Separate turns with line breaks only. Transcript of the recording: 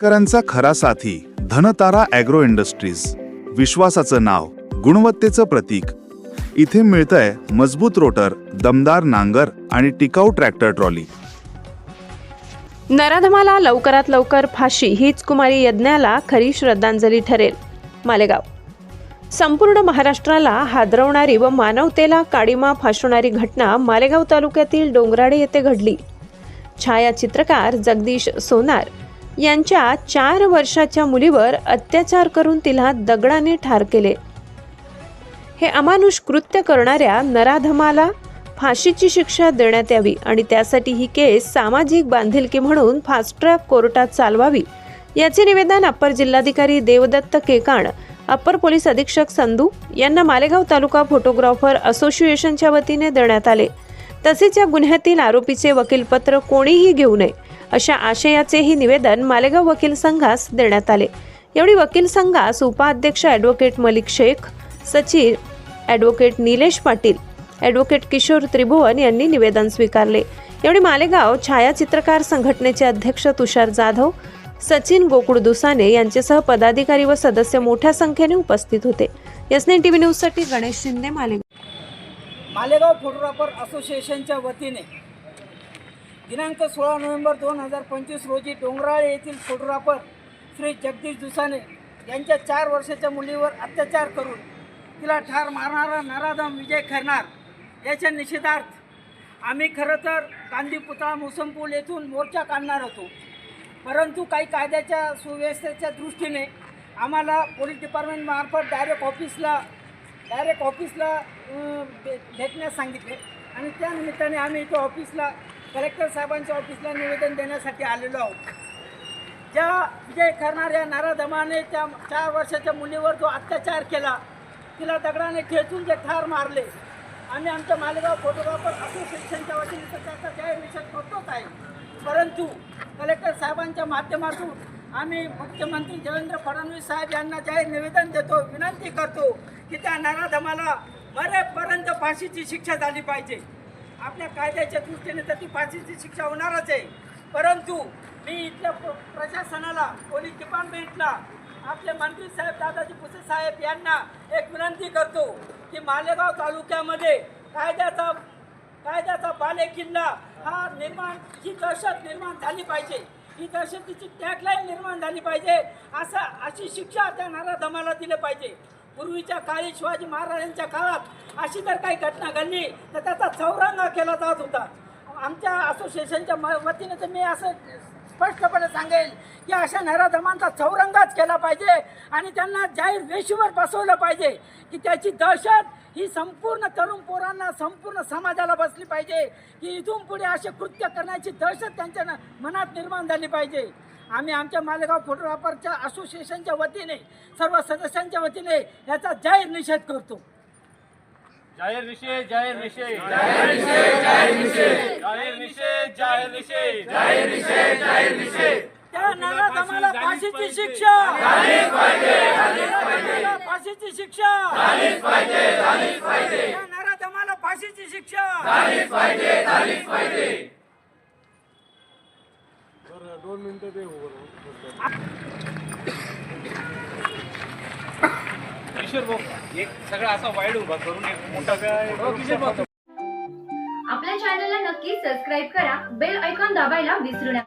शेतकऱ्यांचा खरा साथी धनतारा ॲग्रो इंडस्ट्रीज. विश्वासाचं नाव गुणवत्तेचं प्रतीक. इथे मिळतंय मजबूत रोटर दमदार नांगर आणि टिकाऊ ट्रॅक्टर ट्रॉली.
नराधमाला लवकरात लवकर फाशी हीच कुमारी यज्ञाला खरी श्रद्धांजली ठरेल. मालेगाव. संपूर्ण महाराष्ट्राला हादरवणारी व मानवतेला काडीमा फासवणारी घटना मालेगाव तालुक्यातील डोंगराडे येथे घडली. छायाचित्रकार जगदीश सोनार यांच्या चार वर्षाच्या मुलीवर अत्याचार करून तिला दगडाने ठार केले. हे अमानुष कृत्य करणाऱ्या नराधमाला फाशीची शिक्षा देण्यात यावी आणि त्यासाठी ही केस सामाजिक बांधिलकी म्हणून फास्ट ट्रॅक कोर्टात चालवावी याचे निवेदन अप्पर जिल्हाधिकारी देवदत्त केकाण अप्पर पोलीस अधीक्षक संधू यांना मालेगाव तालुका फोटोग्राफर असोसिएशनच्या वतीने देण्यात आले. तसेच या गुन्ह्यातील आरोपीचे वकीलपत्र कोणीही घेऊ नये. अशा आशयाचेही निवेदन मालेगाव वकील संघास देण्यात आले. यावेळी वकील संघास उपाध्यक्ष ॲडव्होकेट मलिक शेख सचिव ॲडव्होकेट निलेश पाटील ॲडव्होकेट किशोर त्रिभुवन यांनी निवेदन स्वीकारले. यावेळी मालेगाव छायाचित्रकार संघटनेचे अध्यक्ष तुषार जाधव सचिन गोकुळ दुसाने यांच्यासह पदाधिकारी व सदस्य मोठ्या संख्येने उपस्थित होते. एस टी व्ही न्यूजसाठी गणेश शिंदे मालेगाव.
मालेगाव फोटोग्राफर असोसिएशनच्या वतीने दिनांक सोळा नोव्हेंबर दोन हजार पंचवीस रोजी डोंगराळे येथील फोटोग्राफर श्री जगदीश दुसाने यांच्या चार वर्षाच्या मुलीवर अत्याचार करून तिला ठार मारणारा नराधम विजय खरणार याच्या निषेधार्थ आम्ही खरं तर गांधी पुतळा मोसमपूल येथून मोर्चा काढणार होतो. परंतु काही कायद्याच्या सुव्यवस्थेच्या दृष्टीने आम्हाला पोलीस डिपार्टमेंटमार्फत डायरेक्ट ऑफिसला डायरेक्ट ऑफिसला भे- भेटण्यास सांगितले. आणि त्या निमित्ताने आम्ही इथं ऑफिसला कलेक्टर साहेबांच्या ऑफिसला निवेदन देण्यासाठी आलेलो आहोत. ज्या विजय करणार या नाराधमाने त्या चार वर्षाच्या मुलीवर जो अत्याचार केला तिला दगडाने खेचून जे ठार मारले आम्ही आमच्या मालेगाव फोटोग्राफर असोसिएशनच्या वतीने तर त्याचा जाहीर निषेध करतोच आहे. परंतु कलेक्टर साहेबांच्या माध्यमातून आम्ही मुख्यमंत्री देवेंद्र फडणवीस साहेब यांना जाहीर निवेदन देतो विनंती करतो की त्या नराधमाला मरेपर्यंत फाशीची शिक्षा झाली पाहिजे. आपल्या कायद्याच्या दृष्टीने तर ती फाशीची शिक्षा होणारच आहे. परंतु मी इथल्या प्रशासनाला पोलीस डिपार्टमेंटला आपले मंत्री साहेब दादाजी भुसे साहेब यांना एक विनंती करतो की मालेगाव तालुक्यामध्ये कायद्याचा कायद्याचा बालेकिल्ला हा निर्माण ही दहशत निर्माण झाली पाहिजे. ही दहशतीची टॅगलाईन निर्माण झाली पाहिजे. असं अशी शिक्षा त्या नारा धमाला दिली पाहिजे. पूर्वीच्या काळी शिवाजी महाराजांच्या काळात अशी जर काही घटना घडली तर त्याचा चौरंगा केला जात होता. आमच्या असोसिएशनच्या म वतीने तर मी असं स्पष्टपणे सांगेल की अशा नराधमांचा चौरंगाच केला पाहिजे आणि त्यांना जाहीर वेशीवर बसवलं पाहिजे की त्याची दहशत ही संपूर्ण तरुण पोरांना संपूर्ण समाजाला बसली पाहिजे की इथून पुढे असे कृत्य करण्याची दहशत त्यांच्या मनात निर्माण झाली पाहिजे. आम्ही आमच्या मालेगाव फोटोग्राफरच्या असोसिएशनच्या वतीने सर्व सदस्यांच्या वतीने याचा जाहीर निषेध करतो.
जाहीर निषेध जाहीर निषेध. जाहीर निषेध जाहीर निषेध. जाहीर निषेध जाहीर निषेध. जाहीर निषेध जाहीर निषेध.
त्या नराधमाला फाशीची शिक्षा. नराधमाला फाशीची शिक्षा. त्या नराधमाला फाशीची शिक्षा.
किशोर भाऊ एक सगळा असा वाईड उभा करून एक मोठा हो, किशोर भाऊ.
आपल्या चॅनलला नक्की सबस्क्राईब करा. बेल ऐकॉन दाबायला विसरू नका.